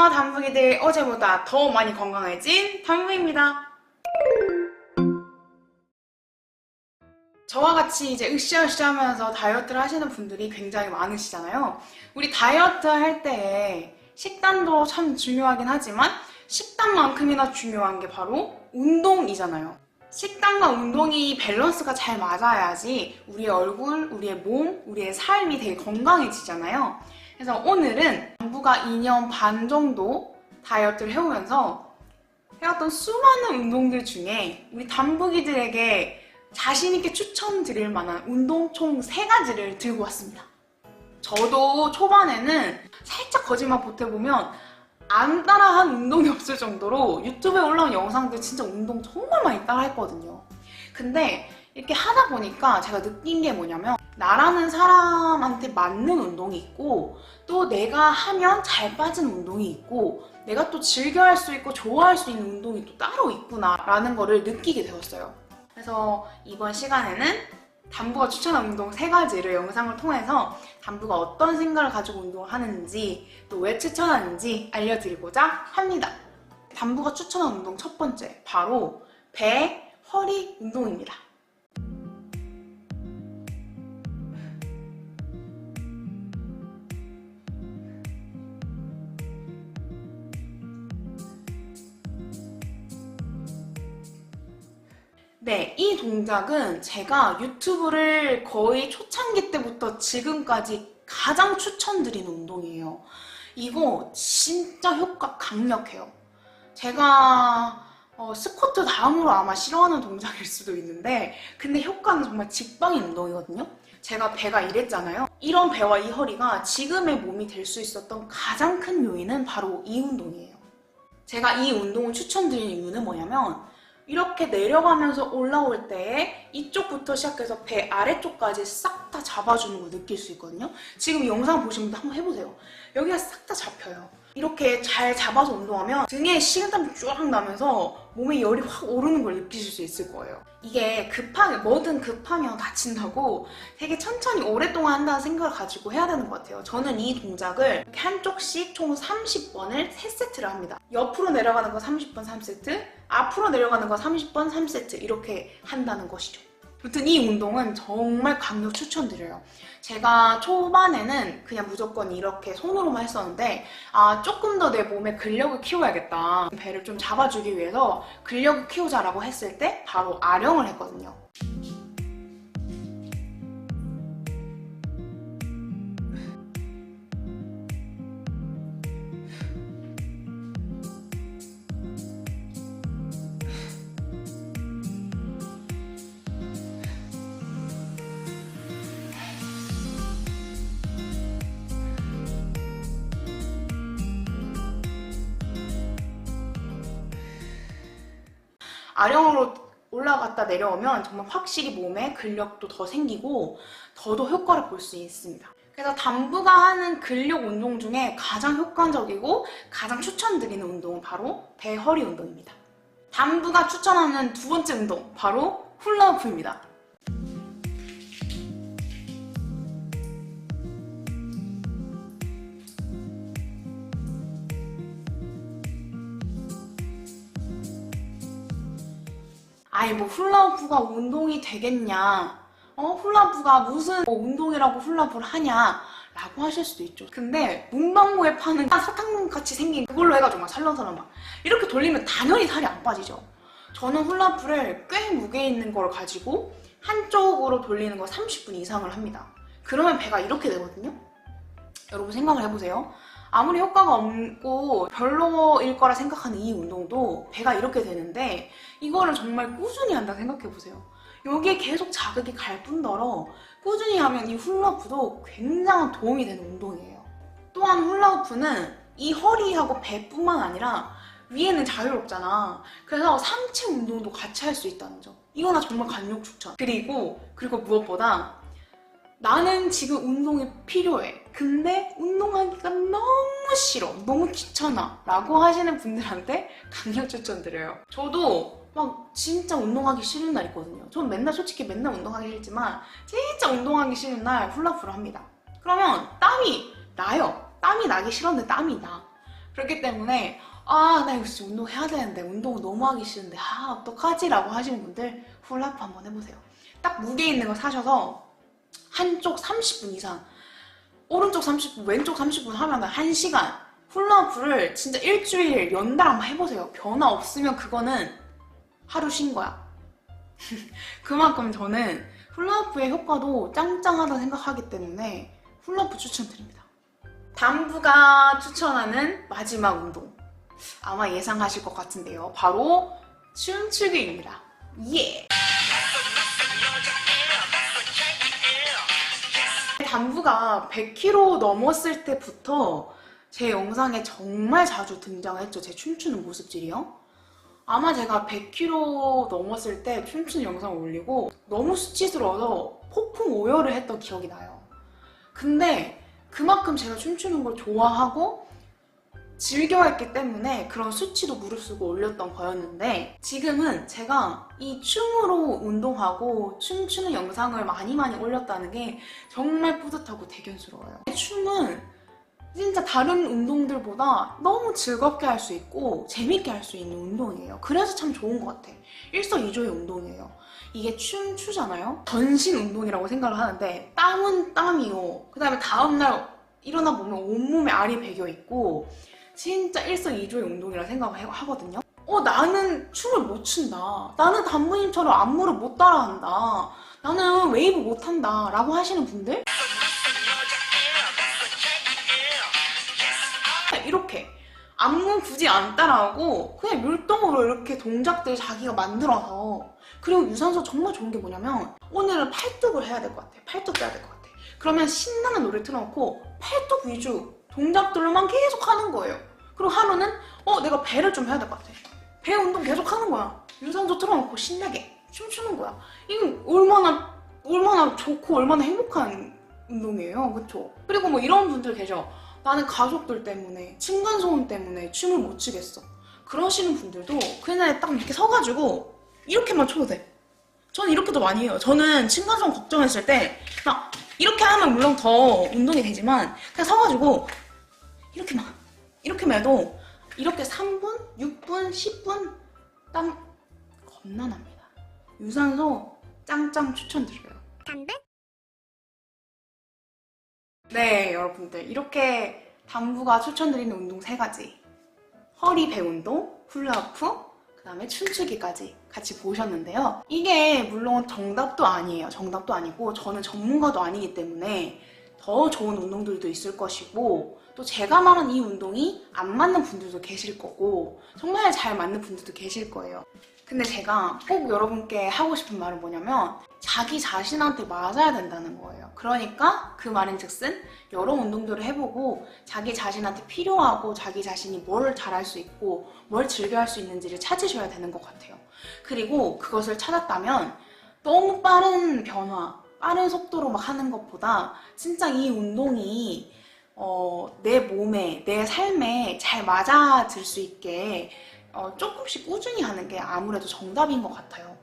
안녕 단무기들 어제보다 더 많이 건강해진 단무입니다. 저와 같이 이제 으쌰으쌰 하면서 다이어트를 하시는 분들이 굉장히 많으시잖아요. 우리 다이어트 할때 식단도 참 중요하긴 하지만 식단만큼이나 중요한 게 바로 운동이잖아요. 식단과 운동이 밸런스가 잘 맞아야지 우리의 얼굴, 우리의 몸, 우리의 삶이 되게 건강해지잖아요 그래서 오늘은 당부가 2년 반 정도 다이어트를 해오면서 해왔던 수많은 운동들 중에 우리 단부기들에게 자신있게 추천드릴 만한 운동 총 3가지를 들고 왔습니다. 저도 초반에는 살짝 거짓말 보태보면 안 따라한 운동이 없을 정도로 유튜브에 올라온 영상들 진짜 운동 정말 많이 따라 했거든요. 근데 이렇게 하다 보니까 제가 느낀 게 뭐냐면 나라는 사람한테 맞는 운동이 있고 또 내가 하면 잘 빠지는 운동이 있고 내가 또 즐겨 할 수 있고 좋아할 수 있는 운동이 또 따로 있구나 라는 거를 느끼게 되었어요. 그래서 이번 시간에는 담부가 추천한 운동 세 가지를 영상을 통해서 담부가 어떤 생각을 가지고 운동을 하는지 또 왜 추천하는지 알려드리고자 합니다. 담부가 추천한 운동 첫 번째 바로 배, 허리 운동입니다. 네, 이 동작은 제가 유튜브를 거의 초창기 때부터 지금까지 가장 추천드리는 운동이에요. 이거 진짜 효과 강력해요. 제가 어, 스쿼트 다음으로 아마 싫어하는 동작일 수도 있는데 근데 효과는 정말 직방인 운동이거든요. 제가 배가 이랬잖아요. 이런 배와 이 허리가 지금의 몸이 될 수 있었던 가장 큰 요인은 바로 이 운동이에요. 제가 이 운동을 추천드리는 이유는 뭐냐면 이렇게 내려가면서 올라올 때 이쪽부터 시작해서 배 아래쪽까지 싹 다 잡아주는 걸 느낄 수 있거든요. 지금 영상 분들 한번 해보세요. 여기가 싹 다 잡혀요. 이렇게 잘 잡아서 운동하면 등에 식은땀이 쫙 나면서 몸에 열이 확 오르는 걸 느끼실 수 있을 거예요. 이게 급하게, 뭐든 급하면 다친다고 되게 천천히 오랫동안 한다는 생각을 가지고 해야 되는 것 같아요. 저는 이 동작을 한쪽씩 총 30번을 3세트를 합니다. 옆으로 내려가는 거 30번 3세트, 앞으로 내려가는 거 30번 3세트 이렇게 한다는 것이죠. 아무튼 이 운동은 정말 강력 추천드려요. 제가 초반에는 그냥 무조건 이렇게 손으로만 했었는데 아 조금 더 내 몸에 근력을 키워야겠다. 배를 좀 잡아주기 위해서 근력을 키우자라고 했을 때 바로 아령을 했거든요. 아령으로 올라갔다 내려오면 정말 확실히 몸에 근력도 더 생기고 더더 효과를 볼 수 있습니다. 그래서 담부가 하는 근력 운동 중에 가장 효과적이고 가장 추천드리는 운동은 바로 배허리 운동입니다. 담부가 추천하는 두 번째 운동 바로 훌라후프입니다. 아이 뭐 훌라후프가 운동이 되겠냐? 어 훌라후프가 무슨 뭐 운동이라고 훌라후프를 하냐? 라고 하실 수도 있죠. 근데 문방구에 파는 사탕 같이 생긴 그걸로 해가지고 막 살랑살랑 막 이렇게 돌리면 당연히 살이 안 빠지죠. 저는 훌라후프를 꽤 무게 있는 걸 가지고 한쪽으로 돌리는 거 30분 이상을 합니다. 그러면 배가 이렇게 되거든요. 여러분 생각을 해보세요 아무리 효과가 없고 별로일 거라 생각하는 이 운동도 배가 이렇게 되는데 이거를 정말 꾸준히 한다 생각해보세요. 여기에 계속 자극이 갈 뿐더러 꾸준히 하면 이 훌라후프도 굉장한 도움이 되는 운동이에요. 또한 훌라후프는 이 허리하고 배뿐만 아니라 위에는 자유롭잖아. 그래서 상체 운동도 같이 할 수 있다는 점. 이거나 정말 강력 추천. 그리고 그리고 무엇보다 나는 지금 운동이 필요해. 근데 운동하기가 너무 싫어. 너무 귀찮아. 라고 하시는 분들한테 강력 추천드려요. 저도 막 진짜 운동하기 싫은 날 있거든요. 저는 맨날 솔직히 맨날 운동하기 싫지만 진짜 운동하기 싫은 날 훌라후프를 합니다. 그러면 땀이 나요. 땀이 나기 싫었는데 땀이 나. 그렇기 때문에 아, 나 이거 진짜 운동해야 되는데 운동 너무 하기 싫은데 아, 어떡하지? 라고 하시는 분들 훌라프 한번 해보세요. 딱 무게 있는 거 사셔서 한쪽 30분 이상 오른쪽 30분, 왼쪽 30분 하면 1시간 훌라후프를 진짜 일주일 연달 한번 해보세요. 변화 없으면 그거는 하루 쉰 거야. 그만큼 저는 훌라후프의 효과도 짱짱하다 생각하기 때문에 훌라후프 추천드립니다. 담부가 추천하는 마지막 운동. 아마 예상하실 것 같은데요. 바로 춤추기입니다. 예! 담부가 100kg 넘었을 때부터 제 영상에 정말 자주 등장했죠. 제 춤추는 모습들이요. 아마 제가 100kg 넘었을 때 춤추는 영상을 올리고 너무 수치스러워서 폭풍 오열을 했던 기억이 나요. 근데 그만큼 제가 춤추는 걸 좋아하고 즐겨했기 때문에 그런 수치도 무릅쓰고 올렸던 거였는데 지금은 제가 이 춤으로 운동하고 춤추는 영상을 많이 많이 올렸다는 게 정말 뿌듯하고 대견스러워요. 춤은 진짜 다른 운동들보다 너무 즐겁게 할 수 있고 재밌게 할 수 있는 운동이에요. 그래서 참 좋은 것 같아. 일석이조의 운동이에요. 이게 춤 추잖아요. 전신 운동이라고 생각을 하는데 땀은 땀이요. 그 다음에 다음날 일어나 보면 온몸에 알이 배겨 있고 진짜 일석이조의 운동이라 생각을 하거든요. 어 나는 춤을 못 춘다. 나는 단무님처럼 안무를 못 따라한다. 나는 웨이브 못 한다. 라고 하시는 분들 이렇게 안무 굳이 안 따라하고 그냥 율동으로 이렇게 동작들 자기가 만들어서 그리고 유산소 정말 좋은 게 뭐냐면 오늘은 팔뚝을 해야 될 것 같아 팔뚝 해야 될 것 같아 그러면 신나는 노래 틀어놓고 팔뚝 위주 동작들만 계속 하는 거예요 그리고 하루는 어 내가 배를 좀 해야 될 것 같아. 배 운동 계속 하는 거야. 유산소 틀어놓고 신나게 춤추는 거야. 이거 얼마나 얼마나 좋고 얼마나 행복한 운동이에요. 그쵸? 그리고 뭐 이런 분들 계셔. 나는 가족들 때문에 층간소음 때문에 춤을 못 추겠어. 그러시는 분들도 그날 딱 이렇게 서가지고 이렇게만 춰도 돼. 저는 이렇게도 많이 해요. 저는 층간소음 걱정했을 때 막 이렇게 하면 물론 더 운동이 되지만 그냥 서가지고 이렇게만 이렇게만 해도 이렇게 3분, 6분, 10분 땀 겁나 납니다 유산소 짱짱 추천드려요 담배? 네, 여러분들. 이렇게 담부가 추천드리는 운동 세 가지. 허리 배 운동, 훌라후프, 그 다음에 춤추기까지 같이 보셨는데요. 이게 물론 정답도 아니에요. 정답도 아니고 저는 전문가도 아니기 때문에 더 좋은 운동들도 있을 것이고 또 제가 말한 이 운동이 안 맞는 분들도 계실 거고 정말 잘 맞는 분들도 계실 거예요. 근데 제가 꼭 여러분께 하고 싶은 말은 뭐냐면 자기 자신한테 맞아야 된다는 거예요. 그러니까 그 말인 즉슨 여러 운동들을 해보고 자기 자신한테 필요하고 자기 자신이 뭘 잘할 수 있고 뭘 즐겨 할 수 있는지를 찾으셔야 되는 것 같아요. 그리고 그것을 찾았다면 너무 빠른 변화, 빠른 속도로 막 하는 것보다 진짜 이 운동이 어, 내 몸에, 내 삶에 잘 맞아들 수 있게 어, 조금씩 꾸준히 하는 게 아무래도 정답인 것 같아요.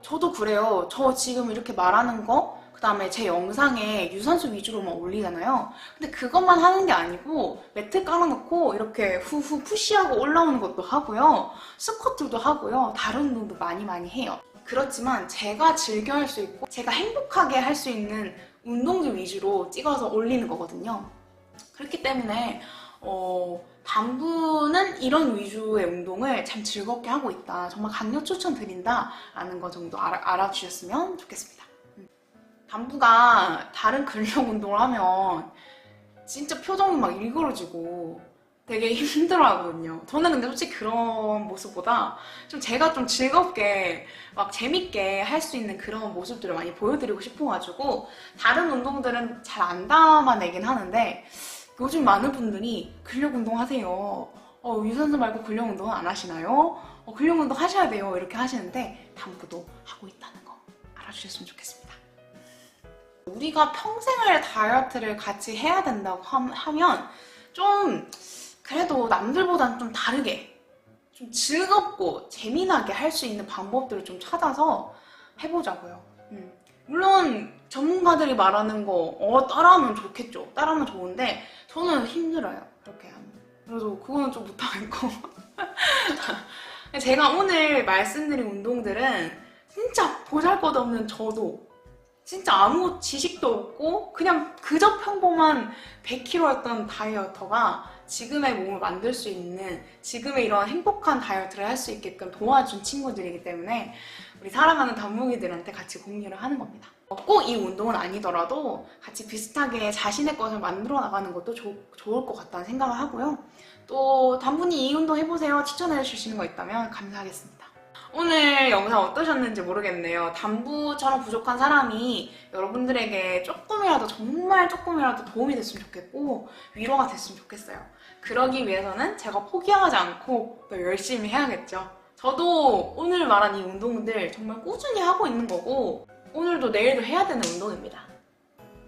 저도 그래요. 저 지금 이렇게 말하는 거, 그 다음에 제 영상에 유산소 위주로만 올리잖아요. 근데 그것만 하는 게 아니고, 매트 깔아놓고 이렇게 후후 푸시하고 올라오는 것도 하고요. 스쿼트도 하고요. 다른 운동도 많이 많이 해요. 그렇지만 제가 즐겨 할 수 있고, 제가 행복하게 할 수 있는 운동들 위주로 찍어서 올리는 거거든요. 그렇기 때문에, 어, 담부는 이런 위주의 운동을 참 즐겁게 하고 있다. 정말 강력 추천드린다. 라는 거 정도 알아, 알아주셨으면 좋겠습니다. 음. 담부가 다른 근력 운동을 하면 진짜 표정이 막 일그러지고 되게 힘들어 하거든요. 저는 근데 솔직히 그런 모습보다 좀 제가 좀 즐겁게 막 재밌게 할 수 있는 그런 모습들을 많이 보여드리고 싶어가지고 다른 운동들은 잘 안 담아내긴 하는데 요즘 많은 분들이 근력 운동 하세요. 어, 유산소 말고 근력 운동 안 하시나요? 어, 근력 운동 하셔야 돼요. 이렇게 하시는데 담부도 하고 있다는 거 알아주셨으면 좋겠습니다. 우리가 평생을 다이어트를 같이 해야 된다고 함- 하면 좀 그래도 남들보다는 좀 다르게 좀 즐겁고 재미나게 할 수 있는 방법들을 좀 찾아서 해보자고요. 음. 물론 전문가들이 말하는 거 어, 따라하면 좋겠죠. 따라하면 좋은데 저는 힘들어요. 그렇게 하면. 그래서 그거는 좀 못하겠고. 제가 오늘 말씀드린 운동들은 진짜 보잘 것 없는 저도 진짜 아무 지식도 없고 그냥 그저 평범한 100kg였던 다이어터가 지금의 몸을 만들 수 있는 지금의 이런 행복한 다이어트를 할 수 있게끔 도와준 친구들이기 때문에 우리 사랑하는 단무기들한테 같이 공유를 하는 겁니다. 꼭 이 운동은 아니더라도 같이 비슷하게 자신의 것을 만들어 나가는 것도 좋- 좋을 것 같다는 생각을 하고요. 또 단분이 이 운동 해보세요 추천해 주시는 거 있다면 감사하겠습니다. 오늘 영상 어떠셨는지 모르겠네요. 단부처럼 부족한 사람이 여러분들에게 조금이라도 정말 조금이라도 도움이 됐으면 좋겠고 위로가 됐으면 좋겠어요. 그러기 위해서는 제가 포기하지 않고 더 열심히 해야겠죠. 저도 오늘 말한 이 운동들 정말 꾸준히 하고 있는 거고 오늘도 내일도 해야 되는 운동입니다.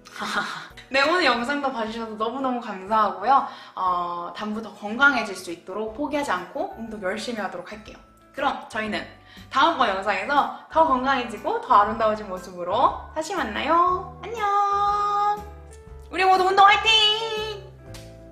네, 오늘 영상도 봐주셔서 너무너무 감사하고요. 어, 단부 더 건강해질 수 있도록 포기하지 않고 운동 열심히 하도록 할게요. 그럼 저희는 다음번 영상에서 더 건강해지고 더 아름다워진 모습으로 다시 만나요. 안녕! 우리 모두 운동 화이팅!